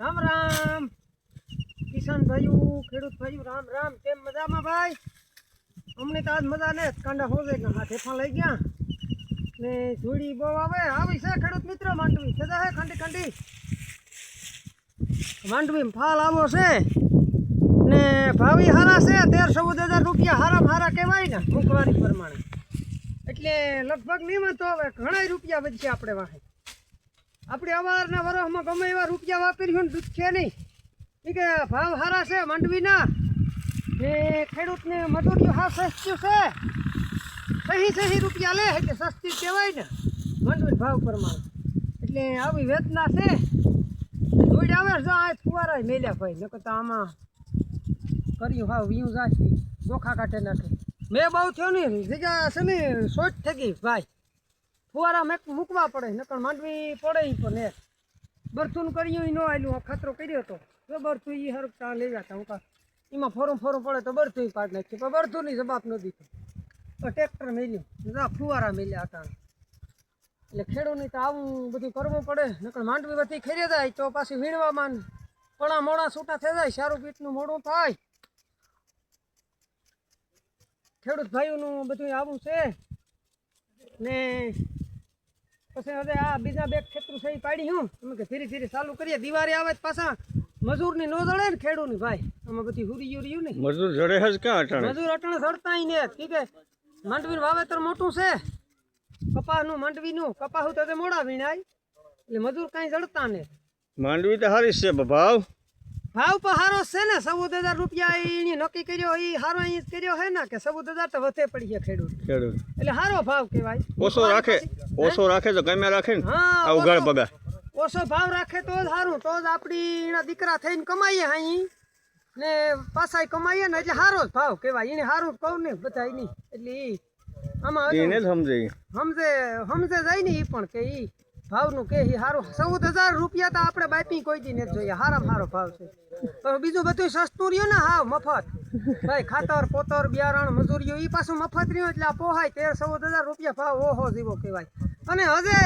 રામ રામ. કિસાન ભાઈઓ ખેડૂત ભાઈઓ રામ રામ. કેમ મજામાં ભાઈ? અમને તો આજ મજા ને કાંડા હોવે ને પણ લઈ ગયા. ને જોડી બહુ આવે. આવી છે ખેડૂત મિત્ર, માંડવી. છે હે ખંડી ખંડી. માંડવી ફાલ આવો છે. ને ભાવી હારા છે. તેર ચૌદ હજાર રૂપિયા હારા હારા કહેવાય ને મુખવારી પ્રમાણે. એટલે લગભગ નિયમિત હવે ઘણા રૂપિયા વધશે આપણે વાહે. આપણે અવારના વરસમાં ગમે એવા રૂપિયા વાપર્યું ને દૂધ છે નહીં. એ કે ભાવ સારા છે, માંડવીના. એ ખેડૂતને મજૂરીઓ હા સસ્તું છે. સહી સહી રૂપિયા લે એટલે સસ્તી કહેવાય ને. માંડવી ભાવ પ્રમાણે. એટલે આવી વેતના છે. જોઈ આવે જો આ ફુવારા મેલ્યા ભાઈ, નકર તો આમાં કર્યું હા વીયું જાય ચોખા કાઢે નાખે. મેં બહુ થયો ને જગ્યા છે ને સોચ થઈ ગઈ, ભાઈ. ફુવારા મેં મૂકવા પડે, નકર માંડવી પડે એ પણ એ બરથું કર્યું એ ન આવેલું ખતરો કર્યો હતો જો બરથું એ હરક તા લેવા હતા હું કા. એમાં ફોરમ ફોરમ પડે તો બરથું ઈ પાડ નાખ્યું પણ બરથુંની જવાબ ન દીધો. ટ્રેક્ટર મેલ્યું. જા, ફુવારા મેલ્યા હતા. એટલે ખેડૂતને તો આવું બધું કરવું પડે. નકર માંડવી બધી ખરી જાય, તો પાછી વીણવામાં પણા મોડા છૂટા થઈ જાય, સારું પીઠનું મોડું થાય. ખેડૂત ભાઈઓનું બધું આવું છે. ને પછી હવે આ બીજા બે ખેતરું છે એ પાડી હું. અમે કે ધીરે ધીરે ચાલુ કરીએ. દિવાળી આવે પાછા મજૂરની નો જડે ને ખેડૂતની ભાઈ. અમે બધી હુરી યુરી ને. મજૂર જડે જ ક્યાં અટાણે? મજૂર અટણે સડતા ને. ઠીક છે? માંડવીનું વાવેતર મોટું છે. કપાસનું માંડવીનું. કપાસ તો તે મોડા વીણાય. એટલે મજૂર કાંઈ જડતા ને. માંડવી તો હારી છે ભાવ ભાવ પર હારો છે ને ચૌદ હજાર રૂપિયા એની નક્કી કર્યો એ હારો અહીં કર્યો હે ને કે ચૌદ હજાર તો વધે પડી ગયા ખેડૂત. ખેડૂત. એટલે હારો ભાવ કહેવાય. ઓછો રાખે ઓછો રાખે તો ગમે રાખે ને આ ઉઘાડ પગા ઓછો ભાવ રાખે તો જ સારું તો જ આપણી એના દીકરા થઈને કમાઈએ અહીં. ને પાછા કમાઈએ ને એટલે સારો જ ભાવ કહેવાય. એને હારું કહું ને બધા એની એટલે આમાં સમજે સમજે સમજે જાય ને એ પણ કે ઈ ભાવનું કે ઈ સારું ચૌદ હજાર રૂપિયા તો આપણે બાપી કોઈ દી નથી જોઈએ. હારામાં સારો ભાવ છે. તો બીજું બધું સસ્તું રહ્યું ને હાવ મફત. ભાઈ, ખાતર, પોતર, બિયારણ, મજૂરીઓ એ પાછું મફત રહ્યું એટલે આ પોહાય. તેર, ચૌદ હજાર રૂપિયા ભાવ ઓહો જીવો કહેવાય. અને હજે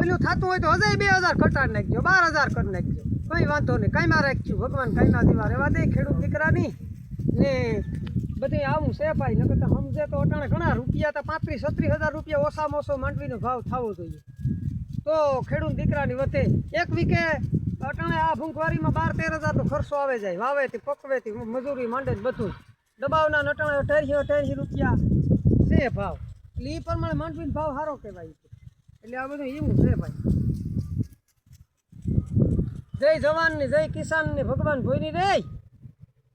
ઓલું થતું હોય તો હજે બે હજાર ઘટાડી નાખજો, બાર હજાર કરી નાખજો. કંઈ વાંધો નહીં. કાંઈમાં રાખજો. ભગવાન કાંઈમાં દીવા રહેવા દે, ખેડૂત દીકરાની. ને બધી આવું છે ભાઈ. નકર તો સમજે તો અટાણે ઘણા રૂપિયા તો પાંત્રીસ, છત્રીસ હજાર રૂપિયા ઓછામાં ઓછો માંડવીનો ભાવ થવો જોઈએ. તો ખેડૂત દીકરાની વતે એક વીકે અટાણે આ ભૂંખવારીમાં બાર તેર હજારનો ખર્ચો આવે જાય, વાવેથી, પકવેથી, મજૂરી, માંડે બધું દબાવના અટાણે અઠારસી અઠારસી રૂપિયા છે ભાવ. એટલે એ પ્રમાણે માંડવીનો ભાવ સારો કહેવાય એટલે આ બધું એવું છે ભાઈ. જય જવાનની જય કિસાનની ભગવાન ભોયની રે.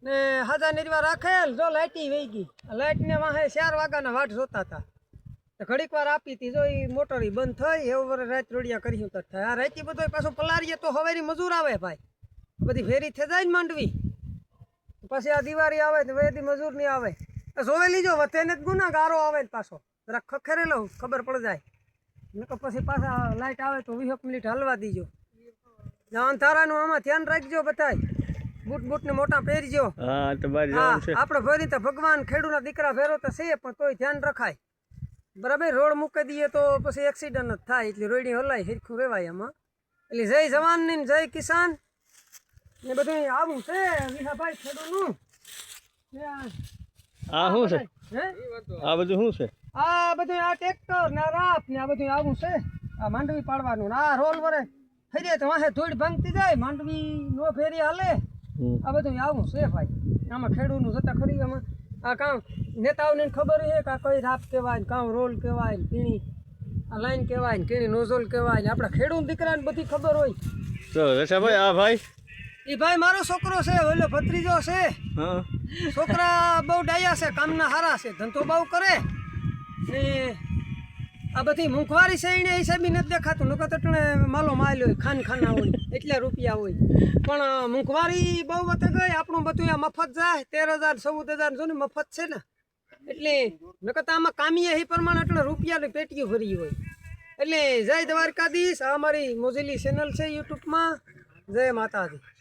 ને હાજા નિર્વા રાખેલ, જો લાઇટી વહી ગઈ. લાઇટને વાહે ચાર વાગ્યાના વાટ જોતા હતા. ઘડીક વાર આપી હતી જો એ મોટર ઈ બંધ થઈ એવું રાત રોડિયા કર્યું તો થાય. આ રાતી બધો પાછું પલારીએ તો હવેરી મજૂર આવે ભાઈ. બધી ફેરી થઈ જાય ને માંડવી. પછી આ દિવાળી આવે તો વેદી મજૂર નહીં આવે. તો જોવે લીજો વથે ને જ ગુનાગારો આવે ને પાછો. જરાક ખખેરે લઉં ખબર પડ જાય. નકર પછી પાછા લાઇટ આવે તો વીસ મિનિટ હલવા દીજો. ને અંધારાનું આમાં ધ્યાન રાખજો બધાય. બૂટ બૂટ ને મોટા પહેરજો. હા આપણે ભરી તો ભગવાન ખેડૂતના દીકરા ફેરો તો છે પણ તોય ધ્યાન રખાય. બરાબર રોડ મૂકી દઈએ તો પછી એક્સિડન્ટ જ થાય એટલે રોડી હલાય હિરખું રહેવાય એમાં એટલે જય જવાન ને જય કિસાન. ને બધું આવું છે વિહાભાઈ ખેડૂતનું ને આ- શું છે? આ બધું શું છે? આ બધું આ ટ્રેક્ટર ને રાપ ને આ બધું આવું છે. આ માંડવી પાડવાનું આ રોલ વરે. ફેરીએ તો વાહે ધૂળ ભાંગતી જાય માંડવી નો ફેરી હાલે. આ બધું આવું છે ભાઈ. આમાં ખેડૂતનું જતા ખરી આમાં. આ કાં નેતાઓને ખબર છે કે આ કઈ રાપ કહેવાય ને કાં રોલ કહેવાય ને કીણી આ લાઈન કહેવાય ને કીણી નોઝલ કહેવાય ને આપણા ખેડૂત દીકરાને બધી ખબર હોય. તો રસાભાઈ આ ભાઈ? એ ભાઈ મારો છોકરો છે ઓલો ભત્રીજો છે. હા. છોકરા બહુ ડાયા છે કામના હારા છે ધંધો બહુ કરે ને આ બધી મુખવારી છે એને હિસાબી નથી દેખાતું. નકર તો માલો માલ હોય, ખાન ખાના હોય, એટલા રૂપિયા હોય. પણ મુખવારી બહુ વધી ગઈ, આપણું બધું આ મફત જાય, તેર હજાર, ચૌદ હજાર જો ને મફત છે ને. એટલે નકર તો આમાં કામીએ એ પ્રમાણે એટલે રૂપિયાની પેટીઓ ભરી હોય. એટલે જય દ્વારકાધીશ, આ અમારી મોજેલી ચેનલ છે યુટ્યુબમાં. જય માતાજી.